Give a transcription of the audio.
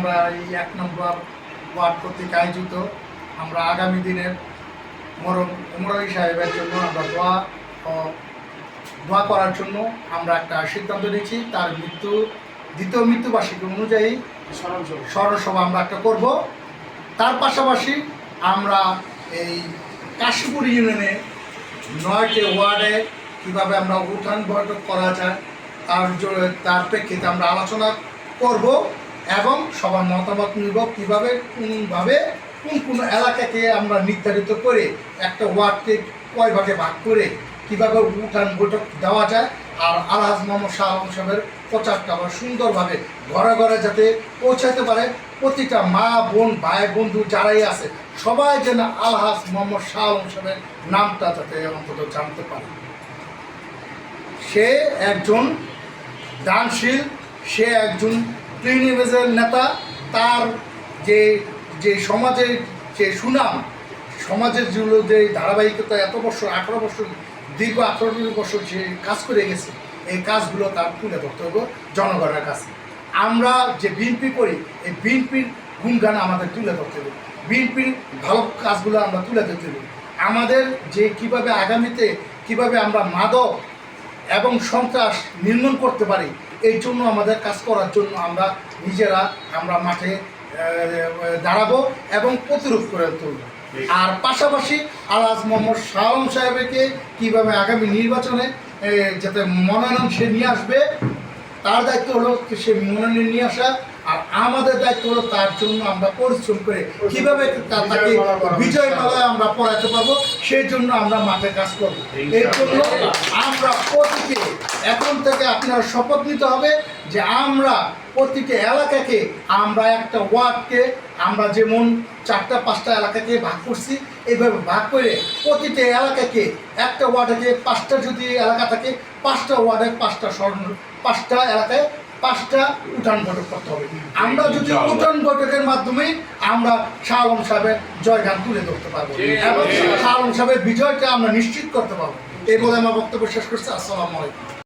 আমরা এই এক নম্বর ওয়ার্ড কর্তৃক আয়োজিত। আমরা আগামী দিনের মরম উমরাই সাহেবের জন্য আমরা দোয়া ও দোয়া করার জন্য আমরা একটা সিদ্ধান্ত নিয়েছি। তার মৃত্যু, দ্বিতীয় মৃত্যুবার্ষিকী অনুযায়ী স্মরণসভা আমরা একটা করব। তার পাশাপাশি আমরা এই কাশীপুর ইউনিয়নে নয়টি ওয়ার্ডে কীভাবে আমরা উত্থান বৈঠক করা যায়, তার তার প্রেক্ষিতে আমরা আলোচনা করব। এবং সবার মতামত নিব কীভাবে, কোনভাবে, কোন কোন এলাকাকে আমরা নির্ধারিত করে একটা ওয়ার্ডকে কয় ভাগে ভাগ করে কীভাবে উঠান বৈঠক দেওয়া যায়। আর আলহাজ মোহাম্মদ শাহ আলম সাহেবের প্রচারটা আবার সুন্দরভাবে ঘরে ঘরে যাতে পৌঁছাতে পারে। প্রতিটা মা বোন, ভাই বন্ধু যারাই আছে, সবাই যেন আলহাজ মোহাম্মদ শাহ আলম সাহেবের নামটা যাতে অন্তত জানতে পারে। সে একজন দানশীল, সে একজন ক্লিনিভেজের নেতা, তার যে যে সমাজের যে সুনাম, সমাজের যেগুলো যে ধারাবাহিকতা, এত বছর, আঠারো বছর, দীর্ঘ আঠারো বছর যে কাজ করে গেছে, এই কাজগুলো তার তুলে ধরতে হবে জনগণের কাছে। আমরা যে বিএনপি করি, এই বিএনপির গুণগান আমাদের তুলে ধরতে হবে। বিএনপির ভালো কাজগুলো আমরা তুলে ধরতে হবে। আমাদের যে কীভাবে আগামীতে, কীভাবে আমরা মাদক এবং সন্ত্রাস নির্মূল করতে পারি এই জন্য আমাদের কাজ করার জন্য আমরা নিজেরা আমরা মাঠে দাঁড়াবো এবং প্রতিরোধ করে তুলব। আর পাশাপাশি আলাজ মোহাম্মদ শাহম সাহেবকে কীভাবে আগামী নির্বাচনে যাতে মনোনয়ন সে নিয়ে আসবে তার দায়িত্ব হলো সে মনোনয়ন নিয়ে আসা আর আমাদের দায়িত্ব হলো তার জন্য আমরা পরিশ্রম করে কীভাবে তাকে বিজয় মালায় আমরা পড়াতে পারব সেই জন্য আমরা মাঠে কাজ করব। এর জন্য আমরা প্রতিটি এখন থেকে আপনার শপথ নিতে হবে যে আমরা প্রতিটি এলাকাকে আমরা একটা ওয়ার্ডকে আমরা যেমন চারটা পাঁচটা এলাকাকে ভাগ করছি এইভাবে ভাগ করে প্রতিটি এলাকাকে একটা ওয়ার্ডে পাঁচটা যদি এলাকা থাকে পাঁচটা ওয়ার্ডে পাঁচটা স্বর্ণ পাঁচটা এলাকায় পাঁচটা উঠান ঘটক করতে হবে। আমরা যদি উঠান ঘটকের মাধ্যমে আমরা শাহ আলম সাহেবের জয়গান তুলে ধরতে পারব। এবং শাহ আলম সাহেবের বিজয়টা আমরা নিশ্চিত করতে পারব। এই বলে আমার বক্তব্য শেষ করছি। আসসালামু আলাইকুম।